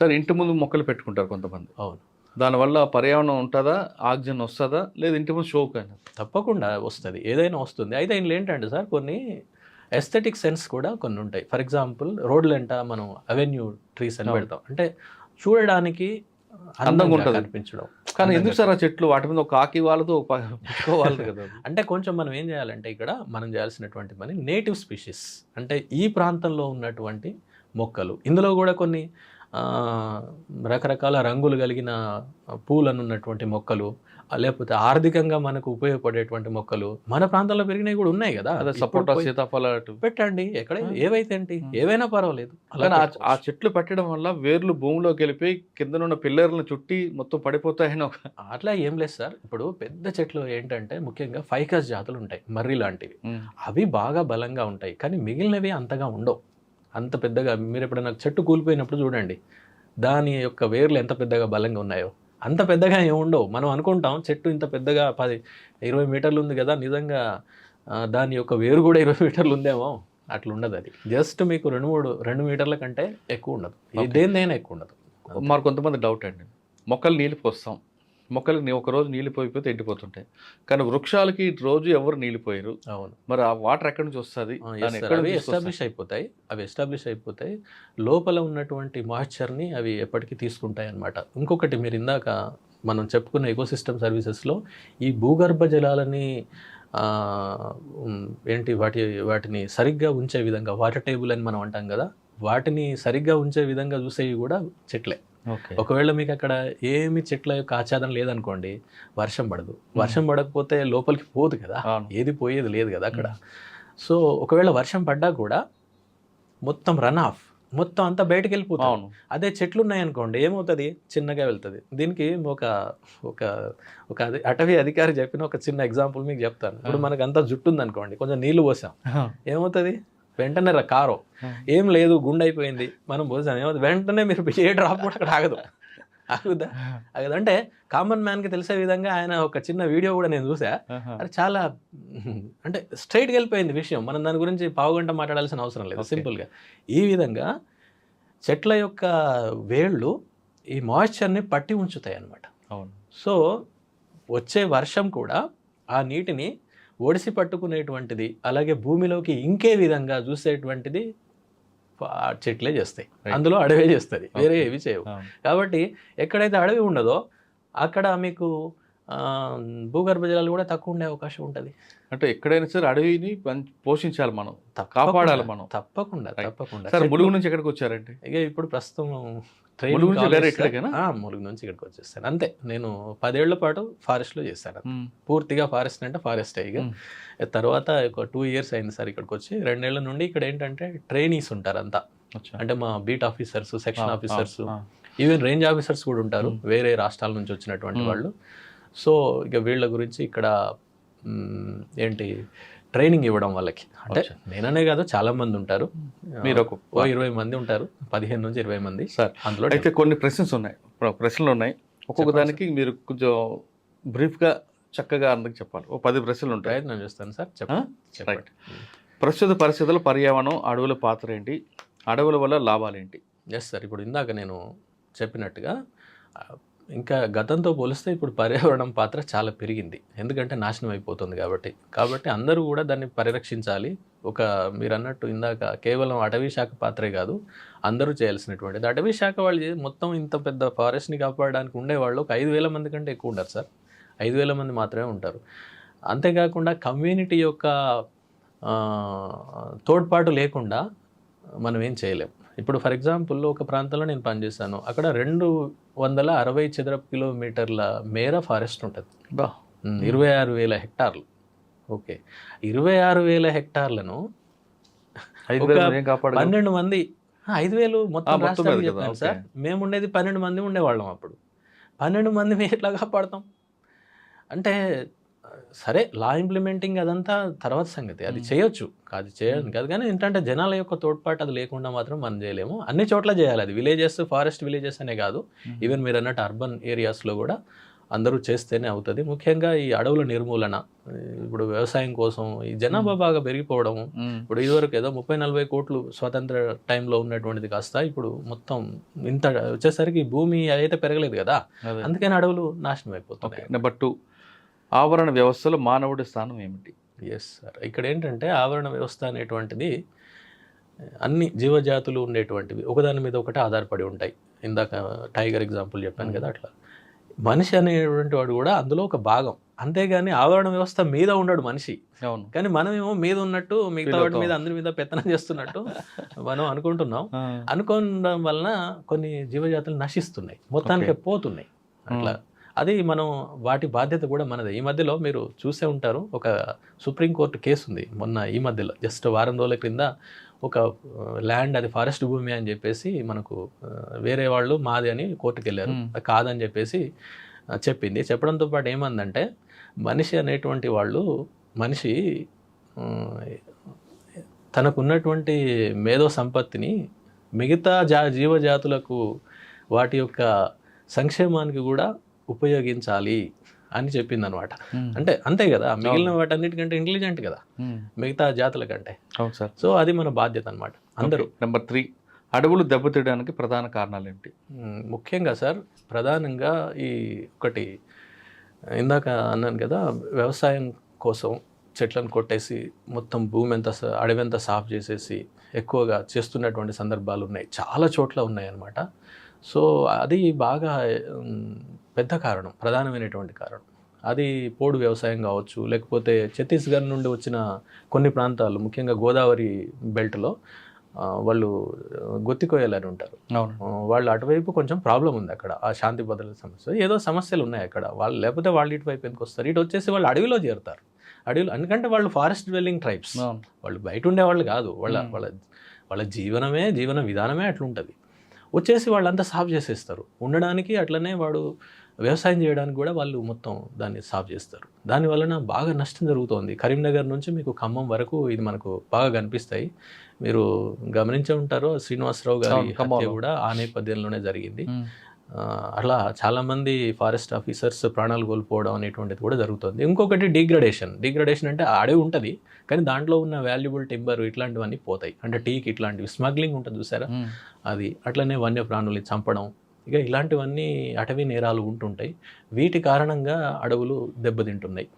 Sir ఇంటి ముందు మొక్కలు పెట్టుకుంటారు కొంతమంది. అవును. దానివల్ల పర్యావరణం ఉంటుందా? ఆక్సిజన్ వస్తుందా? లేదా ఇంటి ముందు షోక్ అయినా? తప్పకుండా వస్తుంది. ఏదైనా వస్తుంది. అయితే ఇందులో ఏంటంటే సార్ కొన్ని ఎస్థెటిక్ సెన్స్ కూడా కొన్ని ఉంటాయి. ఫర్ ఎగ్జాంపుల్ రోడ్లు వెంట మనం అవెన్యూ ట్రీస్ అని. పెడతాం. అంటే చూడడానికి అందంగా ఉంటది. కనిపించడం. కానీ ఎందుకు సార్ ఆ చెట్లు? వాటి మీద ఒక కాకి వాళ్ళతో ఒక ప- పిచ్చుకో వాళ్ళది కదా. అంటే కొంచెం మనం ఏం చేయాలంటే ఇక్కడ మనం చేయాల్సినటువంటి పని నేటివ్ స్పీషీస్ అంటే ఈ ప్రాంతంలో ఉన్నటువంటి మొక్కలు. ఇందులో కూడా కొన్ని రకరకాల రంగులు కలిగిన పూలను ఉన్నటువంటి మొక్కలు లేకపోతే ఆర్థికంగా మనకు ఉపయోగపడేటువంటి మొక్కలు మన ప్రాంతంలో పెరిగినవి కూడా ఉన్నాయి కదా అదే సపోటా సీతాఫల. పెట్టండి ఎక్కడ. ఏవైతే ఏంటి. ఏవైనా పర్వాలేదు అలా కానీ ఆ-. చెట్లు పెట్టడం వల్ల వేర్లు భూమిలోకి వెళ్ళిపోయి కింద ఉన్న పిల్లర్లను చుట్టి మొత్తం పడిపోతాయని ఒక అట్లా ఏం లేదు సార్ ఇప్పుడు పెద్ద చెట్లు ఏంటంటే ముఖ్యంగా ఫైకస్ జాతులు ఉంటాయి మర్రి లాంటివి అవి బాగా బలంగా ఉంటాయి కానీ మిగిలినవి అంతగా ఉండవు అంత పెద్దగా మీరు ఎప్పుడైనా చెట్టు కూలిపోయినప్పుడు చూడండి దాని యొక్క వేర్లు ఎంత పెద్దగా బలంగా ఉన్నాయో. అంత పెద్దగా ఏమి ఉండవు. మనం అనుకుంటాం చెట్టు ఇంత పెద్దగా పది ఇరవై మీటర్లు ఉంది కదా నిజంగా దాని యొక్క వేరు కూడా ఇరవై మీటర్లు ఉందేమో? అట్లా ఉండదు అది. జస్ట్ మీకు రెండు మూడు రెండు మీటర్ల కంటే ఎక్కువ ఉండదు. దేనిదైనా ఎక్కువ ఉండదు. మరి కొంతమంది డౌట్ అండి. మొక్కలు నీళ్ళు పోస్తాం. మొక్కలకి నీ- ఒక రోజు నీళ్ళు పోయిపోతే ఎండిపోతుంటాయి. కానీ వృక్షాలకి రోజు ఎవరు నీళ్ళు పోయారు. అవును. మరి ఆ వాటర్ ఎక్కడి నుంచి వస్తుంది? అవి? ఎస్టాబ్లిష్ అయిపోతాయి. అవి ఎస్టాబ్లిష్ అయిపోతాయి. లోపల ఉన్నటువంటి మాయిశ్చర్ని అవి ఎప్పటికీ తీసుకుంటాయి అన్నమాట ఇంకొకటి మీరు ఇందాక మనం చెప్పుకున్న ఎకోసిస్టమ్ సర్వీసెస్లో ఈ భూగర్భ జలాలని ఏంటి వాటి వాటిని సరిగ్గా ఉంచే విధంగా వాటర్ టేబుల్ అని మనం అంటాం కదా వాటిని సరిగ్గా ఉంచే విధంగా చూసేవి కూడా చెట్లే. ఒకవేళ మీకు అక్కడ ఏమి చెట్ల యొక్క ఆచ్ఛాదన లేదనుకోండి వర్షం పడదు. వర్షం పడకపోతే లోపలికి పోదు కదా. ఏది పోయేది లేదు కదా అక్కడ. సో ఒకవేళ వర్షం పడ్డా కూడా మొత్తం రన్ ఆఫ్ మొత్తం అంతా బయటకు వెళ్ళిపోతుంది అవును. అదే చెట్లు ఉన్నాయనుకోండి ఏమవుతుంది? చిన్నగా వెళ్తుంది. దీనికి ఒక ఒక ఒక అటవీ అధికారి చెప్పిన ఒక చిన్న ఎగ్జాంపుల్ మీకు చెప్తాను. ఇప్పుడు. మనకు అంతా జుట్టు ఉందనుకోండి కొంచెం నీళ్ళు పోసాం. ఏమవుతుంది? వెంటనే రా కారో. ఏం లేదు గుండె అయిపోయింది. మనం పోసాం ఏమవుతుంది? వెంటనే మీరు ఏ డ్రాప్ కూడా అక్కడ ఆగదు. ఆగుదా? ఆగదు. అంటే కామన్ మ్యాన్కి తెలిసే విధంగా ఆయన ఒక చిన్న వీడియో కూడా నేను చూసా. అది చాలా అంటే స్ట్రైట్గా వెళ్ళిపోయింది విషయం. మనం దాని గురించి పావుగంట మాట్లాడాల్సిన అవసరం లేదు. సింపుల్గా. ఈ విధంగా చెట్ల యొక్క వేళ్ళు ఈ మాయిశ్చర్ని పట్టి ఉంచుతాయి అన్నమాట అవును. సో వచ్చే వర్షం కూడా ఆ నీటిని ఒడిసి పట్టుకునేటువంటిది అలాగే భూమిలోకి ఇంకే విధంగా చూసేటువంటిది చెట్లే చేస్తాయి. అందులో అడవే చేస్తుంది వేరే. ఏవి చేయవు. కాబట్టి ఎక్కడైతే అడవి ఉండదో అక్కడ మీకు భూగర్భ జలాలు కూడా తక్కువ ఉండే అవకాశం ఉంటుంది అంటే ఎక్కడైనా సరే అడవిని పోషించాలి మనం కాపాడాలి మనం. తప్పకుండా. తప్పకుండా సార్ ములుగు నుంచి ఎక్కడికి వచ్చారండి ఇక ఇప్పుడు ప్రస్తుతం? ఆ, ములుగు నుంచి ఇక్కడికి వచ్చేస్తాను అంతే నేను పదేళ్ళ పాటు ఫారెస్ట్లో చేశాను ఉమ్. పూర్తిగా ఫారెస్ట్ అంటే ఫారెస్ట్ ఇక మ్మ్. తర్వాత ఒక టూ ఇయర్స్ అయింది సార్ ఇక్కడికి వచ్చి రెండేళ్ళ నుండి ఇక్కడ ఏంటంటే ట్రైనీస్ ఉంటారు అంతా. అంటే మా beat officers section officers even range officers కూడా ఉంటారు మ్మ్. వేరే రాష్ట్రాల నుంచి వచ్చినటువంటి. వాళ్ళు సో ఇక వీళ్ళ గురించి ఇక్కడ ఏంటి ట్రైనింగ్ ఇవ్వడం వాళ్ళకి. అంటే. నేననే కాదు చాలా మంది ఉంటారు. మీరు ఒక ఇరవై మంది ఉంటారు. పదిహేను నుంచి ఇరవై మంది సార్ అందులో అయితే కొన్ని ప్రశ్నలు ఉన్నాయి. ప్ర- ప్రశ్నలు ఉన్నాయి. ఒక్కొక్క దానికి మీరు కొంచెం బ్రీఫ్గా చక్కగా అందరికి చెప్పాలి. ఓ పది ప్రశ్నలు ఉంటాయి. ప్రయత్నం చేస్తాను సార్? చెప్పండి. ప్రస్తుత పరిస్థితుల్లో పర్యావరణం అడవుల పాత్ర ఏంటి? అడవుల వల్ల లాభాలు ఏంటి? ఎస్ సార్ ఇప్పుడు ఇందాక నేను చెప్పినట్టుగా ఇంకా గతంతో పోలిస్తే ఇప్పుడు పర్యావరణం పాత్ర చాలా పెరిగింది. ఎందుకంటే నాశనం అయిపోతుంది కాబట్టి. కాబట్టి అందరూ కూడా దాన్ని పరిరక్షించాలి. ఒక మీరు అన్నట్టు ఇందాక కేవలం అటవీ శాఖ పాత్రే కాదు అందరూ చేయాల్సినటువంటిది. అటవీ శాఖ వాళ్ళు మొత్తం ఇంత పెద్ద ఫారెస్ట్ని కాపాడడానికి ఉండేవాళ్ళు ఒక ఐదు వేల మంది కంటే ఎక్కువ ఉండరు సార్. ఐదు వేల మంది మాత్రమే ఉంటారు. అంతేకాకుండా కమ్యూనిటీ యొక్క తోడ్పాటు లేకుండా మనం ఏం చేయలేం. ఇప్పుడు ఫర్ ఎగ్జాంపుల్ ఒక ప్రాంతంలో నేను పనిచేశాను. అక్కడ రెండు వందల అరవై చదరపు కిలోమీటర్ల మేర ఫారెస్ట్ ఉంటుంది. బా. ఇరవై ఆరు వేల హెక్టార్లు. ఓకే. ఇరవై ఆరు వేల హెక్టార్లను పన్నెండు మంది ఐదు వేలు మొత్తం కదా, చెప్పాను సార్. మేము ఉండేది పన్నెండు మంది ఉండేవాళ్ళం అప్పుడు. పన్నెండు మంది మేము ఎట్లా కాపాడతాం? అంటే సరే లా ఇంప్లిమెంటింగ్ అదంతా తర్వాత సంగతి. అది. చేయొచ్చు. అది చేయడం కాదు కానీ ఏంటంటే జనాల యొక్క తోడ్పాటు అది లేకుండా మాత్రం మనం చేయలేము. అన్ని చోట్ల చేయాలి అది. విలేజెస్ ఫారెస్ట్ విలేజెస్ అనే కాదు. ఈవెన్ మీరు అన్నట్టు అర్బన్ ఏరియాస్లో కూడా అందరూ చేస్తేనే అవుతుంది. ముఖ్యంగా ఈ అడవుల నిర్మూలన ఇప్పుడు వ్యవసాయం కోసం ఈ జనాభా బాగా పెరిగిపోవడం. ఇప్పుడు ఇదివరకు ఏదో ముప్పై నలభై కోట్లు స్వాతంత్ర టైంలో ఉన్నటువంటిది కాస్త ఇప్పుడు మొత్తం ఇంత వచ్చేసరికి భూమి అయితే పెరగలేదు కదా. అదే. అందుకని అడవులు నాశనం అయిపోతున్నాయి. నెంబర్ టూ ఆవరణ వ్యవస్థలో మానవుడి స్థానం ఏమిటి? ఎస్ సార్ ఇక్కడ ఏంటంటే ఆవరణ వ్యవస్థ అనేటువంటిది అన్ని జీవజాతులు ఉండేటువంటివి ఒకదాని మీద ఒకటి ఆధారపడి ఉంటాయి. ఇందాక టైగర్ ఎగ్జాంపుల్ చెప్పాను కదా అట్లా. మనిషి అనేటువంటి వాడు కూడా అందులో ఒక భాగం. అంతేగాని ఆవరణ వ్యవస్థ మీద ఉండడు మనిషి. అవును. కానీ మనమేమో మీద ఉన్నట్టు మిగతా వాటి మీద. అందరి మీద పెత్తనం చేస్తున్నట్టు మనం అనుకుంటున్నాం. అనుకోవడం వలన కొన్ని జీవజాతులు నశిస్తున్నాయి. మొత్తానికి పోతున్నాయి. అట్లా. అది మనం వాటి బాధ్యత కూడా మనదే. ఈ మధ్యలో మీరు చూసే ఉంటారు ఒక సుప్రీంకోర్టు కేసు ఉంది మొన్న ఈ మధ్యలో జస్ట్ వారం రోజుల క్రింద ఒక ల్యాండ్ అది ఫారెస్ట్ భూమి అని చెప్పేసి మనకు వేరే వాళ్ళు మాది అని కోర్టుకు వెళ్ళారు కాదని చెప్పేసి చెప్పింది. చెప్పడంతో పాటు ఏమందంటే మనిషి అనేటువంటి వాళ్ళు మనిషి తనకున్నటువంటి మేధో సంపత్తిని మిగతా జా జీవజాతులకు వాటి యొక్క సంక్షేమానికి కూడా ఉపయోగించాలి అని చెప్పింది అనమాట. అంటే అంతే కదా మిగిలిన వాటన్నిటికంటే ఇంటెలిజెంట్ కదా. మిగతా జాతుల కంటే. అవును సార్. సో అది మన బాధ్యత అనమాట అందరూ. నెంబర్ త్రీ అడవులు దెబ్బతీయడానికి ప్రధాన కారణాలు ఏంటి ముఖ్యంగా సార్ ప్రధానంగా ఈ ఒకటి ఇందాక అన్నాను కదా వ్యవసాయం కోసం చెట్లను కొట్టేసి మొత్తం భూమి ఎంత అడవి అంతా సాఫ్ చేసేసి ఎక్కువగా చేస్తున్నటువంటి సందర్భాలు ఉన్నాయి. చాలా చోట్ల ఉన్నాయి అన్నమాట సో అది బాగా పెద్ద కారణం ప్రధానమైనటువంటి కారణం. అది పోడు వ్యవసాయం కావచ్చు లేకపోతే ఛత్తీస్గఢ్ నుండి వచ్చిన కొన్ని ప్రాంతాలు ముఖ్యంగా గోదావరి బెల్ట్లో వాళ్ళు గొత్తికోయాలని ఉంటారు. వాళ్ళు అటువైపు కొంచెం ప్రాబ్లం ఉంది అక్కడ ఆ శాంతి భద్రత సమస్య. ఏదో సమస్యలు ఉన్నాయి అక్కడ. వాళ్ళు లేకపోతే వాళ్ళు ఇటువైపు ఎందుకు వస్తారు? ఇటు వచ్చేసి వాళ్ళు అడవిలో చేరుతారు. అడవిలో ఎందుకంటే వాళ్ళు ఫారెస్ట్ డ్వెల్లింగ్ ట్రైబ్స్. వాళ్ళు బయట ఉండేవాళ్ళు కాదు. వాళ్ళ. వాళ్ళ వాళ్ళ జీవనమే జీవన విధానమే అట్లుంటుంది. వచ్చేసి వాళ్ళంతా సాఫ్ చేసేస్తారు. ఉండడానికి అట్లనే వాడు వ్యవసాయం చేయడానికి కూడా వాళ్ళు మొత్తం దాన్ని సాఫ్ చేస్తారు. దాని వలన బాగా నష్టం జరుగుతోంది. కరీంనగర్ నుంచి మీకు ఖమ్మం వరకు ఇది మనకు బాగా కనిపిస్తాయి. మీరు గమనించే ఉంటారు శ్రీనివాసరావు గారి. హత్య కూడా ఆ నేపథ్యంలోనే జరిగింది. అట్లా చాలామంది ఫారెస్ట్ ఆఫీసర్స్ ప్రాణాలు కోల్పోవడం అనేటువంటిది కూడా జరుగుతుంది. ఇంకొకటి డిగ్రడేషన్. డిగ్రడేషన్ అంటే ఆ అడవి ఉంటుంది కానీ దాంట్లో ఉన్న వాల్యుబుల్ టింబర్ ఇట్లాంటివన్నీ పోతాయి. అంటే టీకి ఇట్లాంటివి స్మగ్లింగ్ ఉంటుంది చూసారా. అది అట్లనే వన్యప్రాణుల్ని చంపడం ఇక ఇలాంటివన్నీ అటవీ నేరాలు ఉంటుంటాయి. వీటి కారణంగా అడవులు దెబ్బతింటున్నాయి.